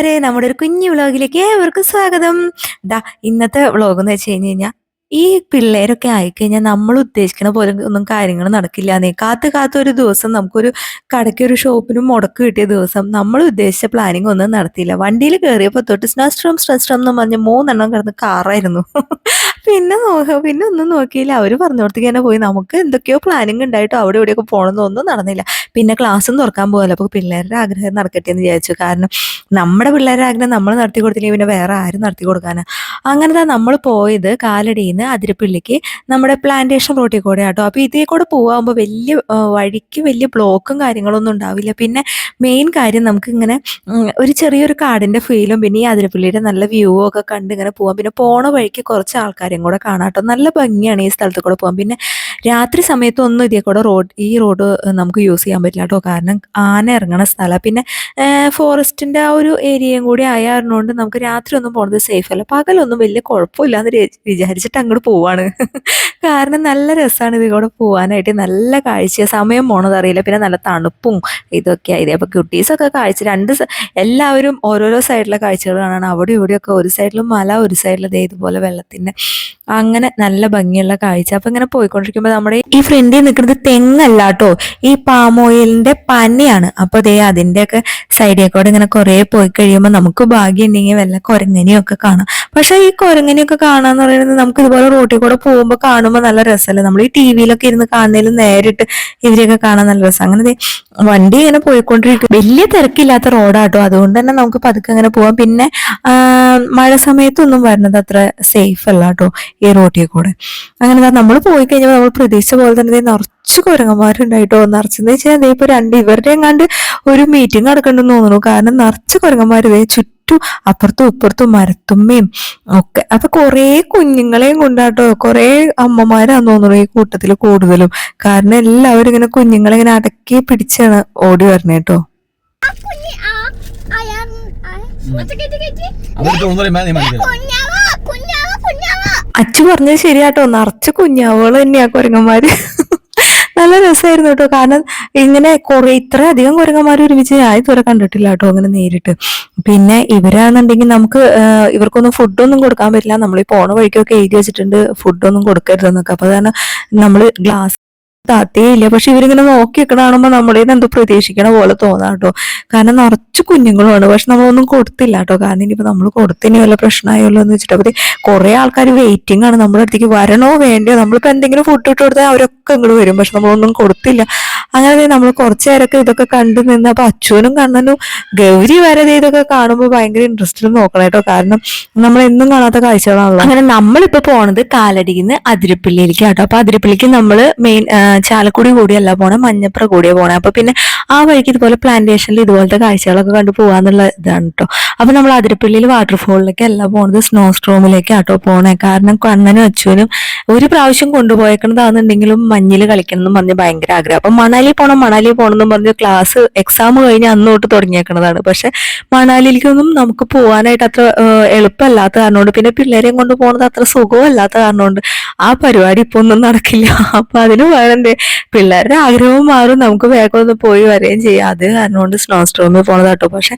കൂട്ടുകാരെ നമ്മുടെ ഒരു കുഞ്ഞു വ്ളോഗിലേക്ക് ഏവർക്കും സ്വാഗതം. ദാ ഇന്നത്തെ വ്ളോഗ് എന്ന് വെച്ച് കഴിഞ്ഞ് കഴിഞ്ഞാൽ ഈ പിള്ളേരൊക്കെ ആയിക്കഴിഞ്ഞാൽ നമ്മൾ ഉദ്ദേശിക്കുന്ന പോലെ ഒന്നും കാര്യങ്ങൾ നടക്കില്ല നടക്കില്ലാന്നേ കാത്ത് കാത്ത് ഒരു ദിവസം നമുക്കൊരു കടയ്ക്ക് ഒരു ഷോപ്പിനും മുടക്ക് കിട്ടിയ ദിവസം നമ്മൾ ഉദ്ദേശിച്ച പ്ലാനിങ് ഒന്നും നടത്തിയില്ല. വണ്ടിയിൽ കയറിയപ്പോൾ തൊട്ട് സ്നാസ്ട്രം സ്നസ്ട്രം എന്ന് പറഞ്ഞ് മൂന്നെണ്ണം കിടന്ന് കാറായിരുന്നു. പിന്നെ പിന്നെ ഒന്നും നോക്കിയില്ല. അവർ പറഞ്ഞോടത്തേക്ക് തന്നെ പോയി. നമുക്ക് എന്തൊക്കെയോ പ്ലാനിങ് ഉണ്ടായിട്ടോ അവിടെ ഇവിടെയൊക്കെ പോകണമെന്ന് ഒന്നും നടന്നില്ല. പിന്നെ ക്ലാസ്സും തുറക്കാൻ പോകല്ലോ അപ്പോൾ പിള്ളേരുടെ ആഗ്രഹം നടക്കട്ടെ എന്ന് വിചാരിച്ചു. കാരണം നമ്മുടെ പിള്ളേരുടെ ആഗ്രഹം നമ്മൾ നടത്തി കൊടുത്തില്ലെങ്കിൽ പിന്നെ വേറെ ആരും നടത്തി കൊടുക്കാനാ. അങ്ങനത്തെ നമ്മൾ പോയത് കാലടിയിൽ നിന്ന് അതിരപ്പള്ളിക്ക്. നമ്മുടെ പ്ലാന്റേഷൻ റോട്ടിൽ കൂടെ ആട്ടോ. അപ്പോൾ ഇതേ കൂടെ പോകാകുമ്പോൾ വലിയ വഴിക്ക് വലിയ ബ്ലോക്കും കാര്യങ്ങളൊന്നും ഉണ്ടാവില്ല. പിന്നെ മെയിൻ കാര്യം നമുക്ക് ഇങ്ങനെ ഒരു ചെറിയൊരു കാടിന്റെ ഫീലും പിന്നെ ഈ അതിരപ്പള്ളിയുടെ നല്ല വ്യൂ ഒക്കെ കണ്ട് ഇങ്ങനെ പോവാം. പിന്നെ പോണ വഴിക്ക് കുറച്ച് ആൾക്കാരെയും കൂടെ കാണാട്ടോ. നല്ല ഭംഗിയാണ് ഈ സ്ഥലത്ത് കൂടെ പോകാൻ. പിന്നെ രാത്രി സമയത്തൊന്നും ഇതേ കൂടെ റോഡ് ഈ റോഡ് നമുക്ക് യൂസ് ചെയ്യാൻ പറ്റില്ല കേട്ടോ. കാരണം ആന ഇറങ്ങണ സ്ഥലമാണ് പിന്നെ ഫോറസ്റ്റിന്റെ ആ ഒരു ഏരിയയും കൂടി ആയതുകൊണ്ട് നമുക്ക് രാത്രി ഒന്നും പോകുന്നത് സേഫ് അല്ല. പകലൊന്നും വലിയ കുഴപ്പമില്ല എന്ന് വിചാരിച്ചിട്ട് അങ്ങോട്ട് പോവാണ്. കാരണം നല്ല രസമാണ് ഇത് കൂടെ പോകാനായിട്ട് നല്ല കാഴ്ച സമയം പോണത് അറിയില്ല. പിന്നെ നല്ല തണുപ്പും ഇതൊക്കെ ആയത് അപ്പൊ കുട്ടീസൊക്കെ കാഴ്ച രണ്ട് എല്ലാവരും ഓരോരോ സൈഡിലെ കാഴ്ചകൾ കാണാൻ അവിടെ ഇവിടെയൊക്കെ ഒരു സൈഡിലും മല ഒരു സൈഡിലും ഇതേ ഇതുപോലെ വെള്ളത്തിന്റെ അങ്ങനെ നല്ല ഭംഗിയുള്ള കാഴ്ച. അപ്പൊ ഇങ്ങനെ പോയിക്കൊണ്ടിരിക്കുമ്പോൾ നമ്മുടെ ഈ ഫ്രണ്ടിൽ നിൽക്കുന്നത് തെങ്ങല്ല കേട്ടോ ഈ പാം ഓയിലിന്റെ പനയാണ് അപ്പൊ ദേ അതിന്റെയൊക്കെ സൈഡിൽ കൂടെ ഇങ്ങനെ കുറെ പോയി കഴിയുമ്പോൾ നമുക്ക് ഭാഗ്യം ഉണ്ടെങ്കിൽ വല്ല കൊരങ്ങനെയൊക്കെ കാണാം. പക്ഷെ ഈ കൊരങ്ങനെയൊക്കെ കാണാന്ന് പറയുന്നത് നമുക്ക് ഇതുപോലെ റോട്ടിൽ കൂടെ പോകുമ്പോൾ കാണുമ്പോൾ നല്ല രസമല്ലേ? നമ്മൾ ഈ ടി വിയിലൊക്കെ ഇരുന്ന് കാണുന്നതിലും നേരിട്ട് ഇവരെയൊക്കെ കാണാൻ നല്ല രസം. അങ്ങനെ വണ്ടി ഇങ്ങനെ പോയിക്കൊണ്ടിരിക്കും വലിയ തിരക്കില്ലാത്ത റോഡാട്ടോ അതുകൊണ്ട് തന്നെ നമുക്ക് പതുക്കെ അങ്ങനെ പോവാം. പിന്നെ മഴ സമയത്തൊന്നും വരുന്നത് അത്ര സേഫ് അല്ല കേട്ടോ ഈ റോട്ടിൽ കൂടെ. അങ്ങനെ നമ്മൾ പോയി കഴിഞ്ഞാൽ നമ്മൾ പ്രതീക്ഷിച്ച പോലെ തന്നെ നിറച്ച് കുരങ്ങന്മാരുണ്ടായിട്ടോ. നിറച്ചെന്ന് വെച്ചാൽ ദേ ഇപ്പൊ രണ്ട് ഇവരുടെ എങ്ങാണ്ട് ഒരു മീറ്റിംഗ് നടക്കണ്ടെന്ന് തോന്നുന്നു. കാരണം നിറച്ച് കുരങ്ങന്മാർ ചുറ്റും അപ്പുറത്തും ഇപ്പുറത്തും മരത്തുമ്മയും ഒക്കെ. അപ്പൊ കൊറേ കുഞ്ഞുങ്ങളെയും കൊണ്ടാട്ടോ. കൊറേ അമ്മമാരാന്ന് തോന്നുന്നു ഈ കൂട്ടത്തിൽ കൂടുതലും. കാരണം എല്ലാവരും ഇങ്ങനെ കുഞ്ഞുങ്ങളെ ഇങ്ങനെ അടക്കി പിടിച്ചാണ് ഓടി വരണേ കേട്ടോ ഒറ്റ കെട്ടി കെട്ടി അച്ചു പറഞ്ഞത് ശരിയാട്ടോ. നിറച്ച് കുഞ്ഞാവുകൾ തന്നെയാ കുരങ്ങന്മാര്. നല്ല രസമായിരുന്നു കേട്ടോ. കാരണം ഇങ്ങനെ കുറെ ഇത്ര അധികം കുരങ്ങന്മാർ ഒരുമിച്ച് ഞാൻ ഇതുവരെ കണ്ടിട്ടില്ല കേട്ടോ അങ്ങനെ നേരിട്ട്. പിന്നെ ഇവരാണെന്നുണ്ടെങ്കിൽ നമുക്ക് ഇവർക്കൊന്നും ഫുഡൊന്നും കൊടുക്കാൻ പറ്റില്ല. നമ്മൾ ഈ പോണ വഴിക്കൊക്കെ എഴുതി വെച്ചിട്ടുണ്ട് ഫുഡൊന്നും കൊടുക്കരുതെന്നൊക്കെ. അപ്പൊ അതാണ് നമ്മൾ ഗ്ലാസ് താത്തേയില്ല. പക്ഷെ ഇവരിങ്ങനെ നോക്കി വെക്കണ കാണുമ്പോൾ നമ്മളെ എന്തോ പ്രതീക്ഷിക്കണ പോലെ തോന്നാം കേട്ടോ. കാരണം നിറച്ച് കുഞ്ഞുങ്ങളുമാണ്. പക്ഷെ നമ്മളൊന്നും കൊടുത്തില്ല കേട്ടോ. കാരണം ഇനിയിപ്പോൾ നമ്മൾ കൊടുത്തിനി വല്ല പ്രശ്നമായല്ലോ എന്ന് വെച്ചിട്ട്. അപ്പോൾ കുറെ ആൾക്കാർ വെയിറ്റിംഗ് ആണ്. നമ്മുടെ അടുത്തേക്ക് വരണോ വേണ്ടയോ? നമ്മളിപ്പോൾ എന്തെങ്കിലും ഫുഡ് ഇട്ട് കൊടുത്താൽ അവരൊക്കെ ഇങ്ങോട്ട് വരും. പക്ഷെ നമ്മളൊന്നും കൊടുത്തില്ല. അങ്ങനെ നമ്മൾ കുറച്ച് നേരമൊക്കെ ഇതൊക്കെ കണ്ടു നിന്ന് അപ്പൊ അച്ഛനും കണ്ണനും ഗൗരി വരെ ദേ ഇതൊക്കെ കാണുമ്പോൾ ഭയങ്കര ഇൻട്രസ്റ്റിൽ നോക്കണം കേട്ടോ. കാരണം നമ്മൾ എന്നും കാണാത്ത കാഴ്ചകളാണല്ലോ. അങ്ങനെ നമ്മളിപ്പോ പോണത് കാലടിയിൽ നിന്ന് അതിരപ്പള്ളിയിലേക്ക് കേട്ടോ. അപ്പൊ അതിരപ്പള്ളിക്ക് നമ്മൾ മെയിൻ ചാലക്കുടി കൂടിയല്ല പോണേ മഞ്ഞപ്പുറ കൂടിയാ പോണേ. അപ്പൊ പിന്നെ ആ വഴിക്ക് ഇതുപോലെ പ്ലാന്റേഷനിൽ ഇതുപോലത്തെ കാഴ്ചകളൊക്കെ കണ്ടു പോവാന്നുള്ള ഇതാണ് കേട്ടോ അപ്പൊ നമ്മൾ അതിരപ്പള്ളിയിൽ വാട്ടർഫോളിലേക്ക് അല്ല പോണത് സ്നോ സ്ട്രോമിലേക്ക് ആട്ടോ പോണേ. കാരണം കണ്ണനും അച്ഛനും ഒരു പ്രാവശ്യം കൊണ്ടുപോയേക്കണതാണെന്നുണ്ടെങ്കിലും മഞ്ഞിൽ കളിക്കണം എന്ന് പറഞ്ഞ് ഭയങ്കര ആഗ്രഹം. അപ്പൊ മണാലി പോണം മണാലി പോണം എന്ന് പറഞ്ഞ് ക്ലാസ് എക്സാം കഴിഞ്ഞ് അന്ന് തൊട്ട് തുടങ്ങിയേക്കണതാണ്. പക്ഷെ മണാലിയിലേക്കൊന്നും നമുക്ക് പോകാനായിട്ട് അത്ര എളുപ്പമല്ലാത്ത കാരണമുണ്ട്. പിന്നെ പിള്ളേരെയും കൊണ്ട് പോണത് അത്ര സുഖമല്ലാത്ത കാരണമുണ്ട്. ആ പരിപാടി ഇപ്പൊ ഒന്നും നടക്കില്ല. അപ്പൊ അതിന് എന്തേ പിള്ളേരുടെ ആഗ്രഹവും മാറും. നമുക്ക് വേഗം ഒന്ന് പോയി വരികയും ചെയ്യാം. അത് കാരണം കൊണ്ട് സ്നോ പോണത് കേട്ടോ പക്ഷെ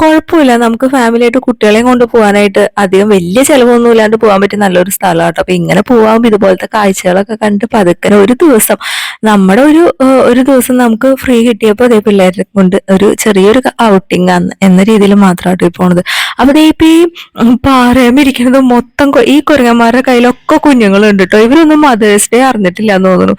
കുഴപ്പമില്ല. നമുക്ക് ഫാമിലി ആയിട്ട് കുട്ടികളെയും കൊണ്ട് പോകാനായിട്ട് അധികം വലിയ ചെലവൊന്നും ഇല്ലാണ്ട് പോകാൻ പറ്റിയ നല്ലൊരു സ്ഥലമാണ് കേട്ടോ അപ്പൊ ഇങ്ങനെ പോവാകുമ്പോൾ ഇതുപോലത്തെ കാഴ്ചകളൊക്കെ കണ്ട് പതുക്കനെ ഒരു ദിവസം നമ്മുടെ ഒരു ഒരു ദിവസം നമുക്ക് ഫ്രീ കിട്ടിയപ്പോൾ അതേ പിള്ളേരെ കൊണ്ട് ഒരു ചെറിയൊരു ഔട്ടിംഗ് എന്ന രീതിയിൽ മാത്രമായിട്ട് പോണത്. അപ്പൊ ഇപ്പൊ ഈ ഉം, ഇരിക്കുന്നത് മൊത്തം ഈ കുരങ്ങന്മാരുടെ കയ്യിലൊക്കെ കുഞ്ഞുങ്ങളുണ്ട് കേട്ടോ ഇവരൊന്നും മദേഴ്സ് ഡേ അറിഞ്ഞിട്ടില്ല എന്ന് തോന്നുന്നു.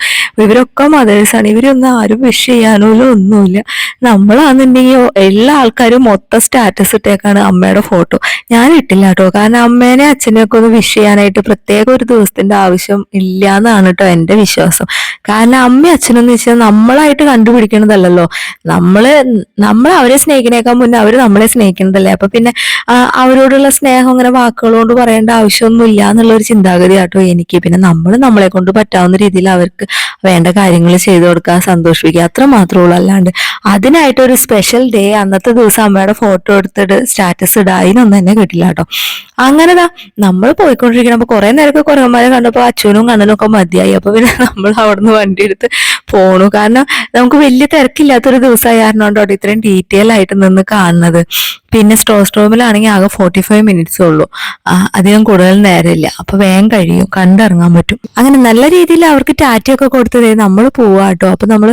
ഇവരൊക്കെ മദേഴ്സാണ് ഇവരൊന്നും ആരും വിഷ് ചെയ്യാനോ ഒന്നുമില്ല. നമ്മളാണെന്നുണ്ടെങ്കിൽ എല്ലാ ആൾക്കാരും മൊത്തം സ്റ്റാറ്റസ് ഇട്ടേക്കാണ് അമ്മയുടെ ഫോട്ടോ ഞാൻ ഇട്ടില്ല കേട്ടോ. കാരണം അമ്മേനെ അച്ഛനെയൊക്കെ ഒന്ന് വിഷ് ചെയ്യാനായിട്ട് പ്രത്യേക ഒരു ദിവസത്തിന്റെ ആവശ്യം ഇല്ല എന്നാണ് കേട്ടോ എന്റെ വിശ്വാസം. കാരണം അമ്മയും എന്ന് വെച്ചാൽ നമ്മളായിട്ട് കണ്ടുപിടിക്കണതല്ലല്ലോ. നമ്മൾ നമ്മൾ അവരെ സ്നേഹിക്കണേക്കാൾ മുന്നേ അവർ നമ്മളെ സ്നേഹിക്കണതല്ലേ അപ്പൊ പിന്നെ അവരോടുള്ള സ്നേഹം അങ്ങനെ വാക്കുകൾ കൊണ്ട് പറയേണ്ട ആവശ്യമൊന്നും ഇല്ല എന്നുള്ള ഒരു ചിന്താഗതി കേട്ടോ എനിക്ക്. പിന്നെ നമ്മൾ നമ്മളെ കൊണ്ട് പറ്റാവുന്ന രീതിയിൽ അവർക്ക് വേണ്ട കാര്യങ്ങൾ ചെയ്തു കൊടുക്കാൻ സന്തോഷിപ്പിക്കുക. അത്ര മാത്രമേ ഉള്ളൂ. അല്ലാണ്ട് അതിനായിട്ട് ഒരു സ്പെഷ്യൽ ഡേ അന്നത്തെ ദിവസം അമ്മയുടെ ഫോട്ടോ എടുത്തിട്ട് സ്റ്റാറ്റസ് ഇടുക അതിനൊന്നും തന്നെ കിട്ടില്ല കേട്ടോ. അങ്ങനെതാ നമ്മൾ പോയിക്കൊണ്ടിരിക്കണം അപ്പൊ കുറെ നേരമൊക്കെ കുറേമാരെ കണ്ടപ്പോ അച്ഛനും കണ്ണനും ഒക്കെ മതിയായി. അപ്പൊ പിന്നെ നമ്മൾ അവിടുന്ന് വണ്ടി എടുത്ത് പോണു. കാരണം നമുക്ക് വലിയ തിരക്കില്ലാത്തൊരു ദിവസമായ കാരണം ഇത്രയും ഡീറ്റെയിൽ ആയിട്ട് നിന്ന് കാണുന്നത്. പിന്നെ സ്റ്റോ റൂമിലാണെങ്കിൽ ആകെ ഫോർട്ടി ഫൈവ് മിനിറ്റ്സ് ഉള്ളൂ അധികം കൂടുതൽ നേരമില്ല. അപ്പൊ വേഗം കഴിയും. കണ്ടിറങ്ങാൻ പറ്റും. അങ്ങനെ നല്ല രീതിയിൽ അവർക്ക് ടാറ്റയൊക്കെ കൊടുത്തതേ നമ്മൾ പോവാട്ടോ അപ്പൊ നമ്മൾ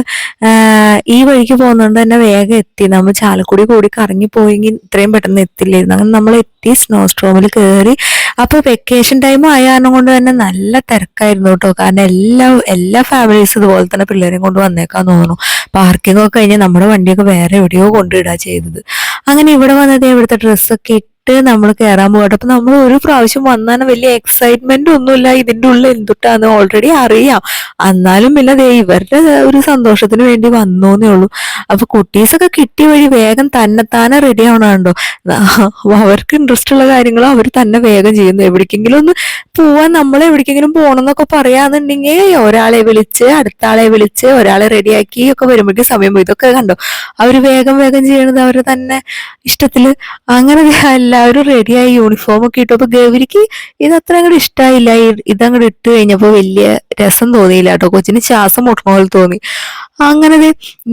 ഈ വഴിക്ക് പോകുന്നതുകൊണ്ട് തന്നെ വേഗം എത്തി. നമ്മൾ ചാലക്കുടി കൂടി കറങ്ങി പോയെങ്കിൽ ഇത്രയും പെട്ടെന്ന് എത്തില്ലായിരുന്നു. അങ്ങനെ നമ്മൾ എത്തി സ്നോ സ്ട്രോമിൽ കയറി അപ്പൊ വെക്കേഷൻ ടൈമും ആയ കാരണം കൊണ്ട് തന്നെ നല്ല തിരക്കായിരുന്നു കേട്ടോ. കാരണം എല്ലാ എല്ലാ ഫാമിലീസ് ഇതുപോലെ തന്നെ പിള്ളേരെയും കൊണ്ട് വന്നേക്കാൻ തോന്നുന്നു. പാർക്കിംഗ് ഒക്കെ കഴിഞ്ഞ് നമ്മുടെ വണ്ടിയൊക്കെ വേറെ എവിടെയോ കൊണ്ടിടുക ചെയ്തത്. അങ്ങനെ ഇവിടെ വന്നത് ഇവിടുത്തെ ഡ്രസ്സൊക്കെ ഇട്ട് നമ്മൾ കയറാൻ പോകട്ടെ അപ്പൊ നമ്മൾ ഒരു പ്രാവശ്യം വന്നാൽ വലിയ എക്സൈറ്റ്മെന്റ് ഒന്നുമില്ല. ഇതിന്റെ ഉള്ളിൽ എന്തുട്ടാന്ന് ഓൾറെഡി അറിയാം. എന്നാലും പിന്നെ ദേ ഇവരുടെ ഒരു സന്തോഷത്തിന് വേണ്ടി വന്നോന്നേ ഉള്ളൂ. അപ്പൊ കുട്ടീസൊക്കെ കിട്ടിയ വഴി വേഗം തന്നെത്താനെ റെഡി ആവണുണ്ടോ? അവർക്ക് ഇൻട്രസ്റ്റ് ഉള്ള കാര്യങ്ങൾ അവർ തന്നെ വേഗം ചെയ്യുന്നു. എവിടേക്കെങ്കിലും ഒന്ന് പോവാൻ നമ്മൾ എവിടേക്കെങ്കിലും പോകണം എന്നൊക്കെ പറയാന്നുണ്ടെങ്കിൽ ഒരാളെ വിളിച്ച് അടുത്ത ആളെ വിളിച്ച് ഒരാളെ റെഡിയാക്കി ഒക്കെ വരുമ്പോഴേക്കും സമയം പോയി. ഇതൊക്കെ കണ്ടോ? അവർ വേഗം വേഗം ചെയ്യണത് അവർ തന്നെ ഇഷ്ടത്തിൽ. അങ്ങനെ ദേ എല്ലാവരും റെഡിയായി യൂണിഫോം ഒക്കെ ഇട്ടു. അപ്പൊ ഗൗരിക്ക് ഇത് അത്ര അങ്ങോട്ട് ഇഷ്ടമായില്ല ഇതങ്ങോട്ട് ഇട്ട് കഴിഞ്ഞപ്പോ വലിയ രസം തോന്നിയില്ല കേട്ടോ. കൊച്ചിന് ശ്വാസം മുട്ടണ പോലെ തോന്നി. അങ്ങനെ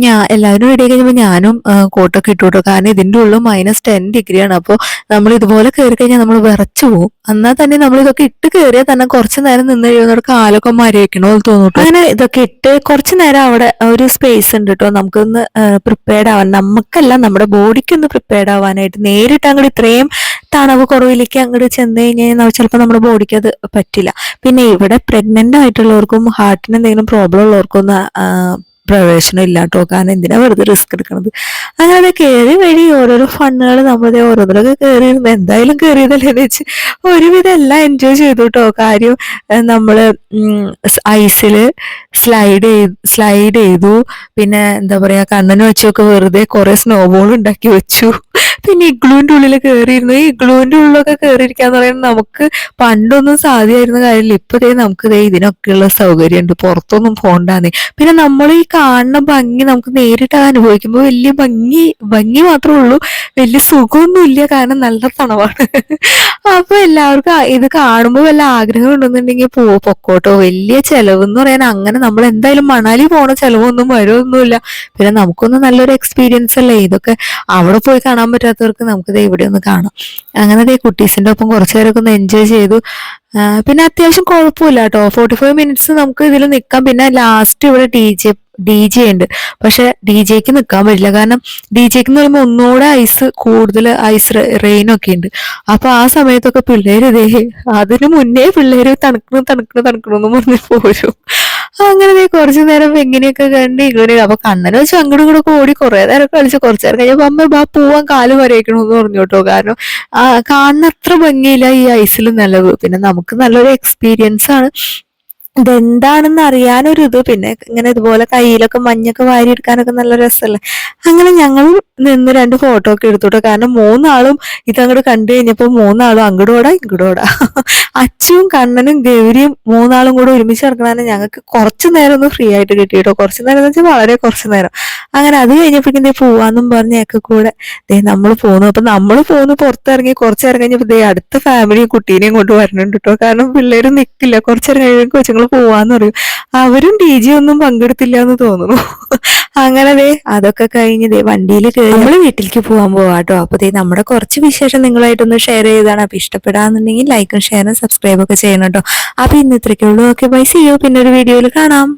ഞാൻ എല്ലാവരും റെഡി കഴിഞ്ഞപ്പോൾ ഞാനും കോട്ടൊക്കെ ഇട്ടു കേട്ടോ കാരണം ഇതിന്റെ ഉള്ളിൽ മൈനസ് ടെൻ ഡിഗ്രിയാണ് അപ്പോൾ നമ്മൾ ഇതുപോലെ കയറി കഴിഞ്ഞാൽ നമ്മൾ വിറച്ചു പോകും എന്നാൽ തന്നെ നമ്മൾ ഇതൊക്കെ ഇട്ട് കയറിയാൽ തന്നെ കുറച്ച് നേരം നിന്ന് കഴിയുന്നവർ കാലൊക്കെ മരവിക്കണ പോലെ തോന്നുന്നു അങ്ങനെ ഇതൊക്കെ ഇട്ട് കുറച്ച് നേരം അവിടെ ഒരു സ്പേസ് ഉണ്ട് കേട്ടോ നമുക്കൊന്ന് പ്രിപ്പയർഡ് ആവാൻ നമുക്കല്ല നമ്മുടെ ബോഡിക്ക് ഒന്ന് പ്രിപ്പയർഡ് ആവാനായിട്ട്. നേരിട്ട് അങ്ങോട്ട് ഇത്രയും തണവ് കുറവിലേക്ക് അങ്ങോട്ട് ചെന്ന് കഴിഞ്ഞാൽ ചിലപ്പോൾ നമ്മുടെ ബോഡിക്ക് അത് പറ്റില്ല. പിന്നെ ഇവിടെ പ്രഗ്നന്റ് ആയിട്ടുള്ളവർക്കും ഹാർട്ടിന് എന്തെങ്കിലും പ്രോബ്ലം ഉള്ളവർക്കും ഒന്നും പ്രവേശനം ഇല്ലാട്ടോ കാരണം എന്തിനാ വെറുതെ റിസ്ക് എടുക്കണത്? അങ്ങനെ കയറി വഴി ഓരോരോ ഫണ്ണുകൾ നമ്മളത് ഓരോന്നിലൊക്കെ കയറിയിരുന്നു എന്തായാലും കയറിയതല്ലേ എന്ന് വെച്ച് ഒരുവിധം എല്ലാം എൻജോയ് ചെയ്തു കേട്ടോ കാര്യം നമ്മൾ ഐസിൽ സ്ലൈഡ് ചെയ്ത് സ്ലൈഡ് ചെയ്തു. പിന്നെ എന്താ പറയുക കണ്ണന് വെച്ചൊക്കെ വെറുതെ കുറെ സ്നോബോൾ ഉണ്ടാക്കി വെച്ചു. പിന്നെ ഇഗ്ലൂവിന്റെ ഉള്ളിൽ കയറിയിരുന്നു ഈ ഇഗ്ലൂവിന്റെ ഉള്ളിലൊക്കെ കയറിയിരിക്കാന്ന് പറയുന്നത് നമുക്ക് പണ്ടൊന്നും സാധ്യമായിരുന്ന കാര്യമില്ല. ഇപ്പൊ ദേ നമുക്ക് ദേ ഇതിനൊക്കെയുള്ള സൗകര്യമുണ്ട്. പുറത്തൊന്നും പോണ്ടാന്നേ. പിന്നെ നമ്മൾ ഈ കാണുന്ന ഭംഗി നമുക്ക് നേരിട്ട് അനുഭവിക്കുമ്പോൾ വലിയ ഭംഗി ഭംഗി മാത്രമേ ഉള്ളൂ. വലിയ സുഖമൊന്നും ഇല്ല കാരണം നല്ല തണവാണ് അപ്പൊ എല്ലാവർക്കും ഇത് കാണുമ്പോൾ വല്ല ആഗ്രഹം ഉണ്ടെന്നുണ്ടെങ്കിൽ പോ പൊക്കോട്ടോ. വലിയ ചെലവ് എന്ന് പറയാൻ അങ്ങനെ നമ്മൾ എന്തായാലും മണാലി പോണ ചെലവൊന്നും വരുമൊന്നുമില്ല പിന്നെ നമുക്കൊന്നും നല്ലൊരു എക്സ്പീരിയൻസ് അല്ലേ? ഇതൊക്കെ അവിടെ പോയി കാണാൻ പറ്റാത്തവർക്ക് നമുക്ക് ദേ ഇവിടെ ഒന്ന് കാണാം. അങ്ങനെ ദേ കുട്ടീസിന്റെ ഒപ്പം കുറച്ചു ഒന്ന് എൻജോയ് ചെയ്തു. പിന്നെ അത്യാവശ്യം കുഴപ്പമില്ല കേട്ടോ. ഫോർട്ടി ഫൈവ് മിനിറ്റ്സ് നമുക്ക് ഇതിൽ നിൽക്കാം. പിന്നെ ലാസ്റ്റ് ഇവിടെ ടി ജെ ഡി ജെ ഉണ്ട്. പക്ഷെ ഡി ജെക്ക് നിൽക്കാൻ പറ്റില്ല. കാരണം ഡി ജെക്ക് എന്ന് പറയുമ്പോൾ ഒന്നുകൂടെ ഐസ് കൂടുതൽ ഐസ് റെയിനൊക്കെ ഉണ്ട്. അപ്പൊ ആ സമയത്തൊക്കെ പിള്ളേര് ഇതേ അതിനു മുന്നേ പിള്ളേര് തണുക്കണം തണുക്കണം തണുക്കണം എന്ന് പറഞ്ഞ് പോരും. അങ്ങനെ കുറച്ചു നേരം എങ്ങനെയൊക്കെ കണ്ട് ഇങ്ങനെ അപ്പൊ കണ്ണനെ വെച്ച് അങ്ങോട്ടും ഒക്കെ ഓടി കുറെ നേരം കളിച്ച്. കുറച്ചു നേരം കഴിഞ്ഞപ്പോ അമ്മ ബാ പോവാൻ കാൽ വരയ്ക്കണമെന്ന് പറഞ്ഞു കേട്ടോ. കാരണം ആ കാണുന്ന അത്ര ഭംഗിയില്ല ഈ ഐസിൽ നല്ലത്. പിന്നെ നമുക്ക് നല്ലൊരു എക്സ്പീരിയൻസ് ആണ്. ഇതെന്താണെന്ന് അറിയാനൊരു ഇത് പിന്നെ ഇങ്ങനെ ഇതുപോലെ കയ്യിലൊക്കെ മഞ്ഞൊക്കെ വാരി എടുക്കാനൊക്കെ നല്ല രസമല്ലേ അങ്ങനെ ഞങ്ങൾ നിന്ന് രണ്ട് ഫോട്ടോ ഒക്കെ എടുത്തോട്ടെ. കാരണം മൂന്നാളും ഇതങ്ങോട്ട് കണ്ടു കഴിഞ്ഞപ്പോൾ മൂന്നാളും അങ്ങോട്ടോടാ ഇങ്ങോട്ടോടാ അച്ചുവും കണ്ണനും ഗൗരിയും മൂന്നാളും കൂടെ ഒരുമിച്ച് നടക്കണതാണ് ഞങ്ങൾക്ക് കുറച്ച് നേരം ഒന്ന് ഫ്രീ ആയിട്ട് കിട്ടി കേട്ടോ കുറച്ചു നേരം എന്ന് വെച്ചാൽ വളരെ കുറച്ച് നേരം. അങ്ങനെ അത് കഴിഞ്ഞപ്പോഴേക്കും ദേ പോവാന്നും പറഞ്ഞ ഒക്കെ കൂടെ. ദേ നമ്മൾ പോന്നു. അപ്പൊ നമ്മൾ പോന്നു പുറത്തിറങ്ങി കുറച്ചു നേരം കഴിഞ്ഞപ്പോ ദേ അടുത്ത ഫാമിലിയും കുട്ടീനെയും കൊണ്ട് വരണുണ്ട് കേട്ടോ കാരണം പിള്ളേര് നിക്കില്ല. കുറച്ചിറങ്ങി കൊച്ചുങ്ങൾ പോവാന്ന് പറയും. അവരും ഡി ജി ഒന്നും പങ്കെടുത്തില്ല എന്ന് തോന്നുന്നു. അങ്ങനെ ദേ അതൊക്കെ കഴിഞ്ഞ് ദേ വണ്ടിയിൽ കയറി നമ്മൾ വീട്ടിലേക്ക് പോകാൻ പോവാട്ടോ അപ്പൊ ദേ നമ്മുടെ കുറച്ച് വിശേഷം നിങ്ങളായിട്ടൊന്ന് ഷെയർ ചെയ്താണ്. അപ്പൊ ഇഷ്ടപ്പെടാന്നുണ്ടെങ്കിൽ ലൈക്കും ഷെയറും സബ്സ്ക്രൈബ് ഒക്കെ ചെയ്യണം കേട്ടോ അപ്പൊ ഇന്ന് ഇത്രയ്ക്കുള്ളൂ ഓക്കെ ബൈ സി യു പിന്നെ ഒരു വീഡിയോയിൽ കാണാം.